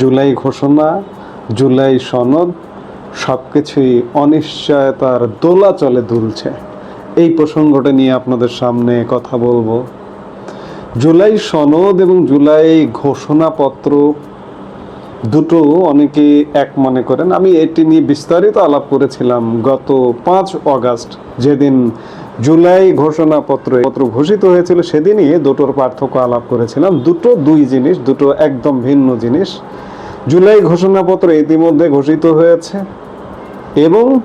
জুলাই ঘোষণা, জুলাই সনদ সব কিছুই অনিশ্চয়তার দোলাচলে দুলছে। এই প্রসঙ্গটা নিয়ে আপনাদের সামনে কথা বলব। জুলাই সনদ এবং জুলাই ঘোষণাপত্র দুটো অনেকে এক মনে করেন। আমি এটি নিয়ে বিস্তারিত আলাপ করেছিলাম গত পাঁচ অগাস্ট, যেদিন জুলাই ঘোষণাপত্র পত্র ঘোষিত হয়েছিল, সেদিনই দুটোর পার্থক্য আলাপ করেছিলাম। দুটো দুই জিনিস, দুটো একদম ভিন্ন জিনিস। জুলাই ঘোষণাপত্র ইতিমধ্যে ঘোষিত হয়েছে এবং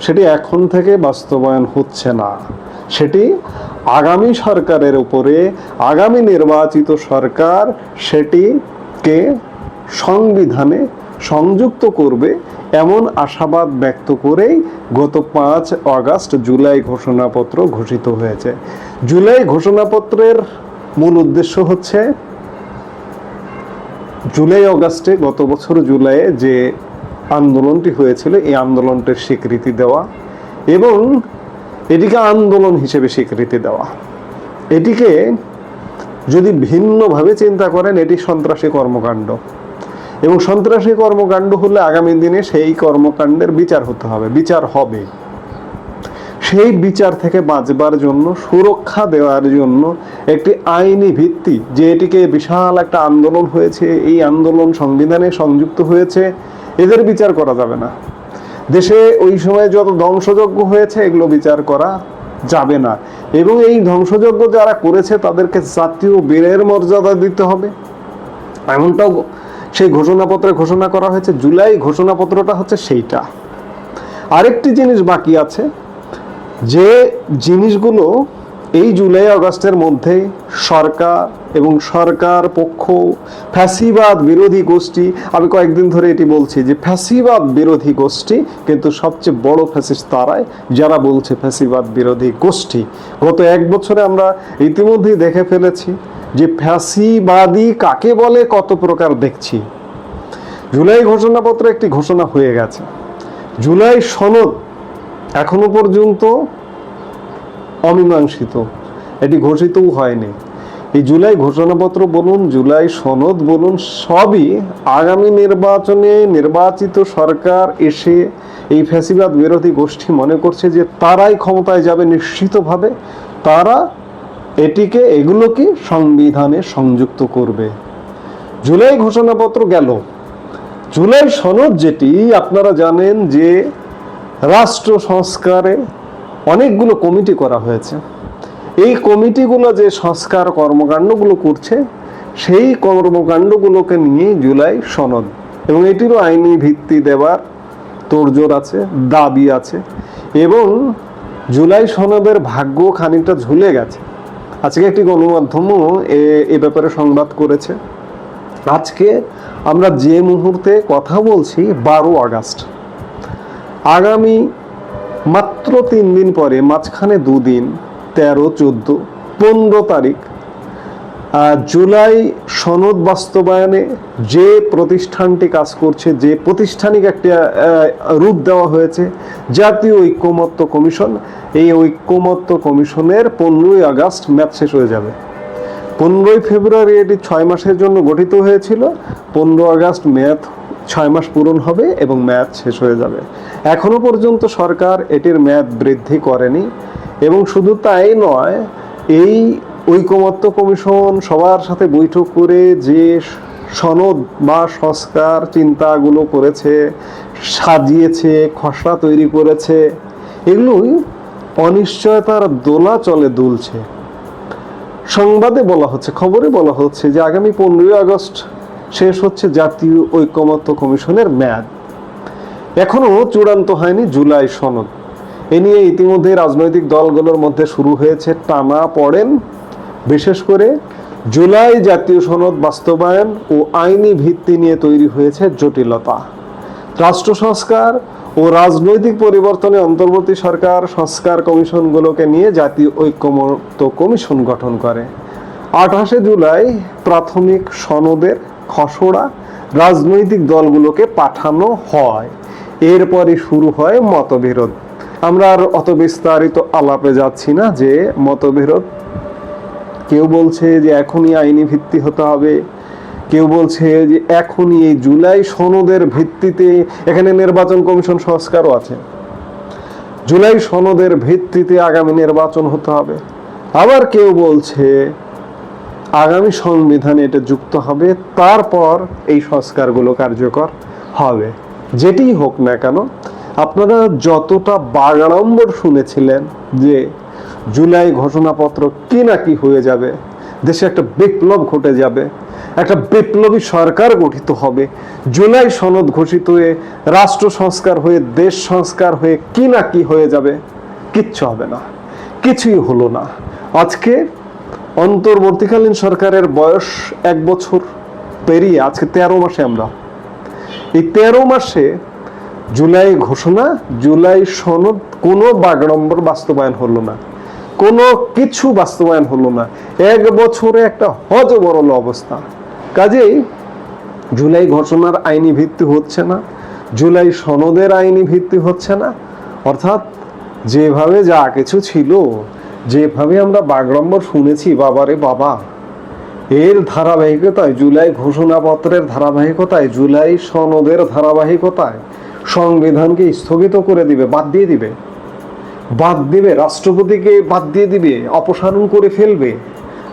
সেটি এখন থেকে বাস্তবায়ন হচ্ছে না। সেটি আগামী সরকারের উপরে, আগামী নির্বাচিত সরকার সেটিকে সংবিধানে সংযুক্ত করবে এমন আশাবাদ ব্যক্ত করেই গত পাঁচ আগস্ট জুলাই ঘোষণাপত্র ঘোষিত হয়েছে। জুলাই ঘোষণাপত্রের মূল উদ্দেশ্য হচ্ছে, জুলাই অগাস্টে গত বছর জুলাইয়ে যে আন্দোলনটি হয়েছিল, এই আন্দোলনটির স্বীকৃতি দেওয়া এবং এটিকে আন্দোলন হিসেবে স্বীকৃতি দেওয়া। এটিকে যদি ভিন্নভাবে চিন্তা করেন, এটি সন্ত্রাসী কর্মকাণ্ড। এবং সন্ত্রাসী কর্মকাণ্ড হলে আগামী দিনে সেই কর্মকাণ্ডের বিচার হতে হবে, বিচার হবে। সেই বিচার থেকে বাঁচবার জন্য, সুরক্ষা দেওয়ার জন্য একটি আইনি ভিত্তি, যে এটিকে বিশাল একটা আন্দোলন হয়েছে, এই আন্দোলন সংবিধানে সংযুক্ত হয়েছে, এদের বিচার করা যাবে না। দেশে ওই সময় যত ধ্বংসযজ্ঞ হয়েছে, এগুলো বিচার করা যাবে না। এবং এই ধ্বংসযজ্ঞ যারা করেছে, তাদেরকে জাতীয় বীরের মর্যাদা দিতে হবে। এমনটাও সেই ঘোষণাপত্রে ঘোষণা করা হয়েছে, জুলাই ঘোষণাপত্রটা হচ্ছে সেইটা। আরেকটি জিনিস বাকি আছে, যে জিনিসগুলো এই জুলাই আগস্টের মধ্যে সরকার এবং সরকার পক্ষ, ফ্যাসিবাদ বিরোধী গোষ্ঠী, আমি কয়েকদিন ধরে এটি বলছি যে ফ্যাসিবাদ বিরোধী গোষ্ঠী কিন্তু সবচেয়ে বড় ফ্যাসিস্ট তারাই, যারা বলছে ফ্যাসিবাদ বিরোধী গোষ্ঠী। গত এক বছরে আমরা ইতিমধ্যেই দেখে ফেলেছি যে ফ্যাসিবাদী কাকে বলে কত প্রকার দেখছি। জুলাই ঘোষণাপত্র একটি ঘোষণা হয়ে গেছে। জুলাই সনদ এখনও পর্যন্ত অমীমাংসিত। এটি ঘোষিতও হয়নি। এই জুলাই ঘোষণাপত্র বলুন, জুলাই সনদ বলুন, সবই আগামী নির্বাচনে নির্বাচিত সরকার এসে এই ফ্যাসিবাদ বিরোধী গোষ্ঠী মনে করছে যে তারাই ক্ষমতায় যাবে নিশ্চিতভাবে। তারা এটিকে এগুলোকে সংবিধানে সংযুক্ত করবে? জুলাই ঘোষণাপত্র গেল। জুলাই সনদ যেটি, আপনারা জানেন যে রাষ্ট্র সংস্কারে অনেকগুলো কমিটি করা হয়েছে। এই কমিটিগুলো যে সংস্কার কর্মকাণ্ডগুলো করছে, সেই কর্মকাণ্ডগুলোকে নিয়ে জুলাই সনদ। এবং এটিরও আইনি ভিত্তি দেওয়ার তোড়জোড় আছে, দাবি আছে। এবং জুলাই সনদের ভাগ্য খানিকটা ঝুলে গেছে। আজকে একটি গণমাধ্যমও এ ব্যাপারে সংবাদ করেছে। আজকে আমরা যে মুহূর্তে কথা বলছি বারো আগস্ট। আগামী মাত্র তিন দিন পরে, মাঝখানে দুদিন, তেরো, চোদ্দ, পনেরো তারিখ জুলাই সনদ বাস্তবায়নে যে প্রতিষ্ঠানটি কাজ করছে, যে প্রতিষ্ঠানিক একটা রূপ দেওয়া হয়েছে, জাতীয় ঐক্যমত্য কমিশন, এই ঐক্যমত্য কমিশনের পনেরোই আগস্ট ম্যাচ শেষ হয়ে যাবে। পনেরোই ফেব্রুয়ারি এটি ছয় মাসের জন্য গঠিত হয়েছিল। পনেরো আগস্ট ম্যাথ ছয় মাস পূরণ হবে এবং ম্যাথ শেষ হয়ে যাবে। এখনও পর্যন্ত সরকার এটির ম্যাথ বৃদ্ধি করেনি এবং শুধু তাই নয়, এই ঐকমত্য কমিশন সবার সাথে বৈঠক করে যে সনদ বা সংস্কার চিন্তাগুলো করেছে, সাজিয়েছে, খসড়া তৈরি করেছে এগুলোই অনিশ্চয়তার দোলা চলে দুলছে। সংবাদে বলা হচ্ছে, খবরে বলা হচ্ছে যে আগামী পনেরোই আগস্ট শেষ হচ্ছে জাতীয় ঐকমত্য কমিশনের মেয়াদ। এখনও চূড়ান্ত হয়নি জুলাই সনদ। এ নিয়ে ইতিমধ্যে রাজনৈতিক দলগুলোর মধ্যে শুরু হয়েছে, টানা পড়েন বিশেষ করে জুলাই জাতীয় সনদ বাস্তবায়ন ও আইনি ভিত্তি নিয়ে তৈরি হয়েছে জটিলতা। রাষ্ট্র সংস্কার ও রাজনৈতিক পরিবর্তনে অন্তর্বর্তী সরকার সংস্কার কমিশনগুলোকে নিয়ে জাতীয় ঐক্যমত্য কমিশন গঠন করে। আঠাশে জুলাই প্রাথমিক সনদের খসড়া রাজনৈতিক দলগুলোকে পাঠানো হয়। এরপরই শুরু হয় মতবিরোধ। আমরা আর অত বিস্তারিত আলাপে যাচ্ছি না যে মতবিরোধ কেউ বলছে যে এখনই আইনি ভিত্তি হতে হবে, কেউ বলছে যে এখনই এই জুলাই সনদের ভিত্তিতে এখানে নির্বাচন কমিশন সংস্কারও আছে। জুলাই সনদের ভিত্তিতে আগামী নির্বাচন হতে হবে। আবার কেউ বলছে আগামী সংবিধানে এটা যুক্ত হবে, তারপর এই সংস্কারগুলো কার্যকর হবে। যেটি হোক না কেন আপনারা যতটা বাগাড়ম্বর শুনেছিলেন যে জুলাই ঘোষণাপত্র কি না কি হয়ে যাবে, দেশে একটা বিপ্লব ঘটে যাবে, একটা বিপ্লবী সরকার গঠিত হবে, জুলাই সনদ ঘোষিত হয়ে রাষ্ট্র সংস্কার হয়ে দেশ সংস্কার হয়ে কি না কি হয়ে যাবে, কিচ্ছু হবে না, কিছুই হলো না। আজকে অন্তর্বর্তীকালীন সরকারের বয়স এক বছর পেরিয়ে আজকে তেরো মাসে আমরা। এই তেরো মাসে জুলাই ঘোষণা, জুলাই সনদ কোনো বাগড়ম্বর বাস্তবায়ন হলো না। কোনো কিছু বাস্তবায়ন হলো না। এক বছরে একটা হজ হজবরল অবস্থা। কাজেই জুলাই ঘোষণার আইনি ভিত্তি হচ্ছে না, জুলাই সনদের আইনি ভিত্তি হচ্ছে না। অর্থাৎ যেভাবে যা কিছু ছিল, যেভাবে আমরা বাগড়ম্বর শুনেছি, বাবারে বাবা। এর ধারাবাহিকতায়, জুলাই ঘোষণাপত্রের ধারাবাহিকতায়, জুলাই সনদের ধারাবাহিকতায় সংবিধানকে স্থগিত করে দিবে, বাদ দিয়ে দিবে। বাদ দিবে, রাষ্ট্রপতিকে বাদ দিয়ে দিবে, অপসারণ করে ফেলবে।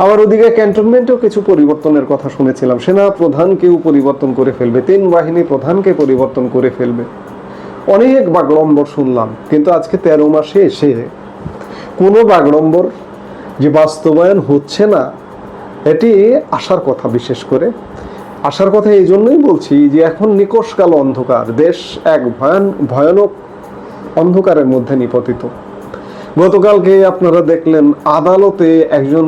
আবার ওদিকে ক্যান্টনমেন্টেও কিছু পরিবর্তনের কথা শুনেছিলাম। সেনা প্রধানকেও পরিবর্তন করে ফেলবে, তিন বাহিনী প্রধানকে পরিবর্তন করে ফেলবে। অনেক বাগড়ম্বর শুনলাম, কিন্তু আজকে তেরো মাসে এসে কোনো বাগড়ম্বর যে বাস্তবায়ন হচ্ছে না, এটি আসার কথা বিশেষ করে। আসার কথা এই জন্যই বলছি যে এখন নিকশকাল অন্ধকার, দেশ এক ভয়ান, ভয়ানক অন্ধকারের মধ্যে নিপতিত। গতকালকে আপনারা দেখলেন আদালতে একজন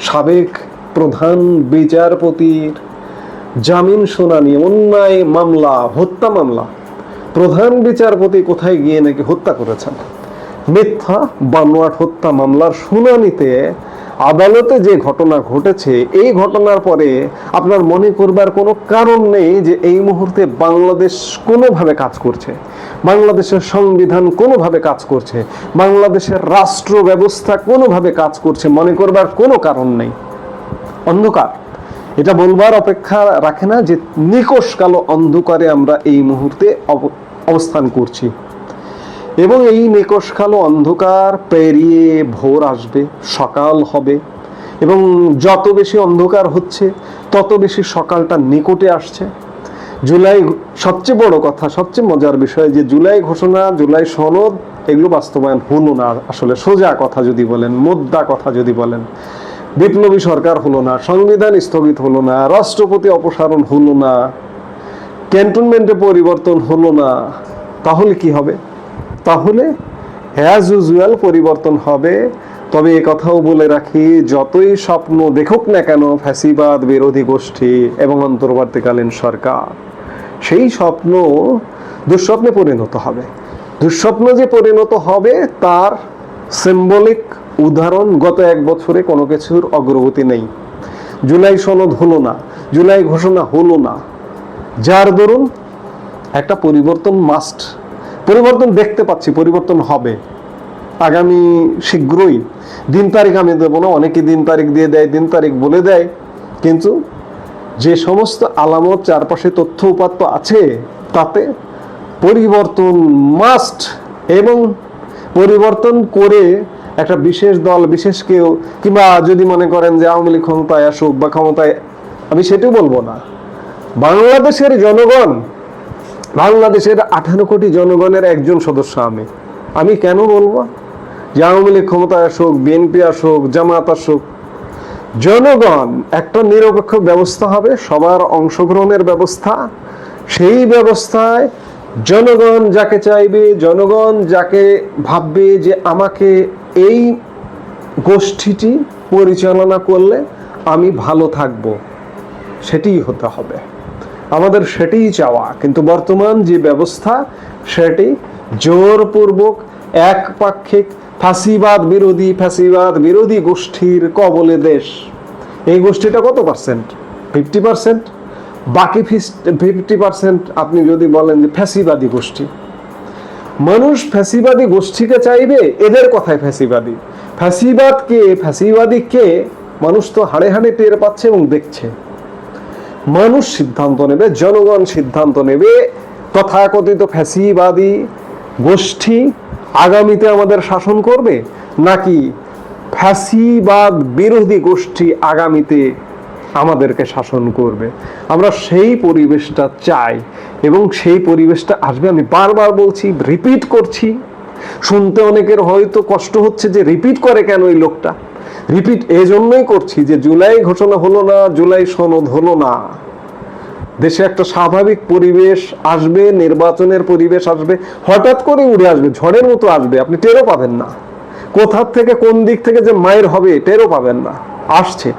সাবেক প্রধান বিচারপতির জামিন শুনানি, অন্যায় মামলা, হত্যা মামলা। প্রধান বিচারপতি কোথায় গিয়ে নাকি হত্যা করেছেন? মিথ্যা বানোয়াট হত্যা মামলার শুনানিতে আদালতে যে ঘটনা ঘটেছে, এই ঘটনার পরে আপনার মনে করবার কোনো কারণ নেই যে এই মুহূর্তে বাংলাদেশ কোনোভাবে কাজ করছে? বাংলাদেশের সংবিধান কোনোভাবে কাজ করছে? বাংলাদেশের রাষ্ট্র ব্যবস্থা কোনোভাবে কাজ করছে? মনে করবার কোনো কারণ নেই। অন্ধকার। এটা বলবার অপেক্ষা রাখে না যে নিকশ কালো অন্ধকারে আমরা এই মুহূর্তে অব- অবস্থান করছি। এবং এই নিকশ কালো অন্ধকার পেরিয়ে ভোর আসবে, সকাল হবে। এবং যত বেশি অন্ধকার হচ্ছে, তত বেশি সকালটা নিকটে আসছে। জুলাই সবচেয়ে বড় কথা, সবচেয়ে মজার বিষয় যে জুলাই ঘোষণা, জুলাই সনদ, এগুলো বাস্তবায়ন হলো না। আসলে সোজা কথা যদি বলেন, মোদ্দা কথা যদি বলেন, বিপ্লবী সরকার হলো না, সংবিধান স্থগিত হলো না, রাষ্ট্রপতি অপসারণ হলো না, ক্যান্টনমেন্টে পরিবর্তন হলো না, তাহলে কি হবে? তাহলে অ্যাজ ইউজুয়াল পরিবর্তন হবে। তবে কথাও বলে রাখি, যতই স্বপ্ন দেখুক না কেন, ফ্যাসিবাদ, বিরোধী গোষ্ঠী এবং অন্তর্বর্তীকালীন সরকার, সেই স্বপ্ন দুঃস্বপ্নে পরিণত হবে। দুঃস্বপ্ন যে পরিণত হবে, তার সিম্বলিক উদাহরণ গত এক বছরে কোনো কিছুর অগ্রগতি নেই। জুলাই সনদ হলো না, জুলাই ঘোষণা হলো না। যার দরুন একটা পরিবর্তন মাস্ট পরিবর্তন দেখতে পাচ্ছি, পরিবর্তন হবে। আগামী শীঘ্রই দিন তারিখ আমি দেবো না, অনেকে দিন তারিখ দিয়ে দেয়, দিন তারিখ বলে দেয়, কিন্তু যে সমস্ত আলামত, চারপাশে তথ্য উপাত্ত আছে, তাতে পরিবর্তন মাস্ট এবং পরিবর্তন করে একটা বিশেষ দল, বিশেষ কেউ, কিংবা যদি মনে করেন যে আওয়ামী লীগ ক্ষমতায় আসুক বা ক্ষমতায়, আমি সেটাও বলব না। বাংলাদেশের জনগণ বাংলাদেশের আঠারো কোটি জনগণের একজন সদস্য আমি। আমি কেন বলব? যে আওয়ামী লীগ ক্ষমতায় আসুক, বিএনপি আসুক, জামাত আসুক, জনগণ একটা নিরপেক্ষ ব্যবস্থা হবে, সবার অংশগ্রহণের ব্যবস্থা। সেই ব্যবস্থায় জনগণ যাকে চাইবে, জনগণ যাকে ভাববে যে আমাকে এই গোষ্ঠীটি পরিচালনা করলে আমি ভালো থাকব, সেটিই হতে হবে। আমাদের সেটিই চাওয়া। কিন্তু বর্তমান যে ব্যবস্থা, সেটি জোরপূর্বক, একপাক্ষিক ফাঁসিবাদ বিরোধী ফ্যাসিবাদ বিরোধী গোষ্ঠীর কবলে দেশ। এই গোষ্ঠীটা কত পার্সেন্ট? Fifty percent? বাকি ফিফটি পার্সেন্ট আপনি যদি বলেন যে ফ্যাসিবাদী গোষ্ঠী। মানুষ ফ্যাসিবাদী গোষ্ঠীকে চাইবে, এদের কথায় ফ্যাসিবাদী। ফ্যাসিবাদ কে, ফ্যাসিবাদী কে? মানুষ তো হাড়ে হাড়ে টের পাচ্ছে এবং দেখছে। মানুষ সিদ্ধান্ত নেবে, জনগণ সিদ্ধান্ত নেবে। তথাকথিত ফ্যাসিবাদী গোষ্ঠী আগামীতে আমাদের শাসন করবে? নাকি ফ্যাসিবাদ বিরোধী গোষ্ঠী আগামীতে আমাদেরকে শাসন করবে? আমরা সেই পরিবেশটা চাই এবং সেই পরিবেশটা আসবে। আমি বারবার বলছি রিপিট করছি। শুনতে অনেকের হয়তো কষ্ট হচ্ছে যে রিপিট করে কেন এই লোকটা? রিপিট জন্যই করছি যে জুলাই ঘোষণা হলো না, জুলাই সনদ হলো না। দেশে একটা স্বাভাবিক পরিবেশ আসবে, নির্বাচনের পরিবেশ আসবে, হঠাৎ করে উড়ে আসবে, ঝড়ের মতো আসবে, আপনি টেরও পাবেন না। কোথার থেকে কোন দিক থেকে যে মায়ের হবে, টেরও পাবেন না। আসছে।